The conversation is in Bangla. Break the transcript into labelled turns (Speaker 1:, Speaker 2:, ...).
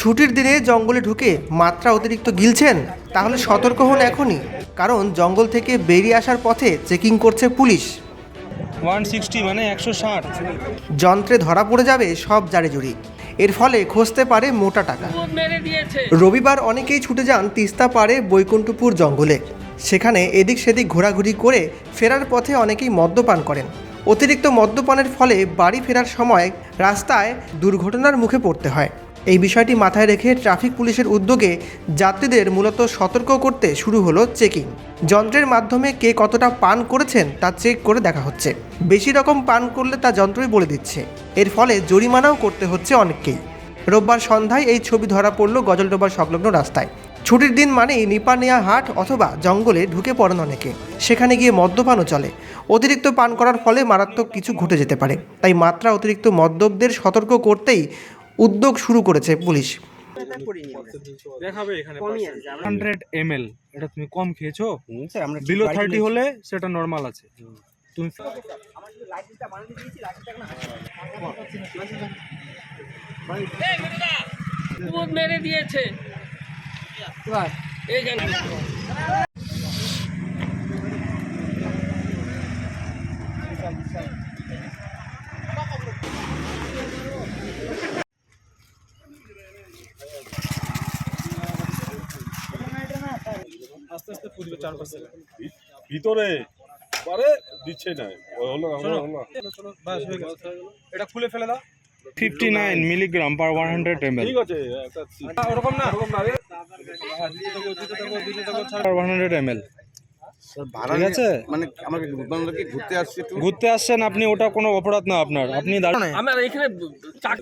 Speaker 1: ছুটির দিনে জঙ্গলে ঢুকে মাত্রা অতিরিক্ত গিলছেন তাহলে সতর্ক হন এখনই। কারণ জঙ্গল থেকে বেরিয়ে আসার পথে চেকিং করছে পুলিশ।
Speaker 2: ওয়ান সিক্সটি মানে একশো ষাট।
Speaker 1: যন্ত্রে ধরা পড়ে যাবে সব জারিজুরি এর ফলে খসতে পারে মোটা টাকা। রবিবার অনেকেই ছুটে যান তিস্তা পাড়ে বৈকুণ্ঠপুর জঙ্গলে। সেখানে এদিক সেদিক ঘোরাঘুরি করে ফেরার পথে অনেকেই মদ্যপান করেন। অতিরিক্ত মদ্যপানের ফলে বাড়ি ফেরার সময় রাস্তায় দুর্ঘটনার মুখে পড়তে হয়। এই বিষয়টি মাথায় রেখে ট্রাফিক পুলিশের উদ্যোগে যাত্রীদের মূলত সতর্ক করতে শুরু হলো চেকিং। যন্ত্রের মাধ্যমে কে কতটা পান করেছেন তা চেক করে দেখা হচ্ছে। বেশি রকম পান করলে তা যন্ত্রই বলে দিচ্ছে। এর ফলে জরিমানাও করতে হচ্ছে অনেককেই। রোববার সন্ধ্যায় এই ছবি ধরা পড়ল গজলডোবার সংলগ্ন রাস্তায়। ছুটির দিন মানেই নিপানিয়া হাট অথবা জঙ্গলে ঢুকে পড়েন অনেকে। সেখানে গিয়ে মদ্যপানও চলে। অতিরিক্ত পান করার ফলে মারাত্মক কিছু ঘটে যেতে পারে। তাই মাত্রা অতিরিক্ত মদ্যপদের সতর্ক করতেই উদ্যোগ শুরু করেছে পুলিশ।
Speaker 2: হান্ড্রেড এম এল এটা তুমি কম খেয়েছো? বিলো থার্টি হলে সেটা নর্মাল আছে। তুমি
Speaker 3: কুমোদ মেরে দিয়েছে এই
Speaker 2: আস্তে আস্তে পুজবে চার পার্সেন্ট
Speaker 4: ভিতরে পারে দিচ্ছে না। ওই হলো হলো হলো
Speaker 2: বাস হয়ে গেছে। এটা খুলে ফেলে দাও। Fifty nine milligram per one hundred M L
Speaker 4: ঠিক আছে একটা
Speaker 2: ওরকম না। ওরকম না ঠিক আছে?
Speaker 5: মানে আমরা আমরা কি ঘুরতে আসছি
Speaker 2: ঘুরতে আসছেন আপনি ওটা কোনো অপরাধ না আপনার। আপনি দাঁড়ান
Speaker 3: আমার এখানে চাক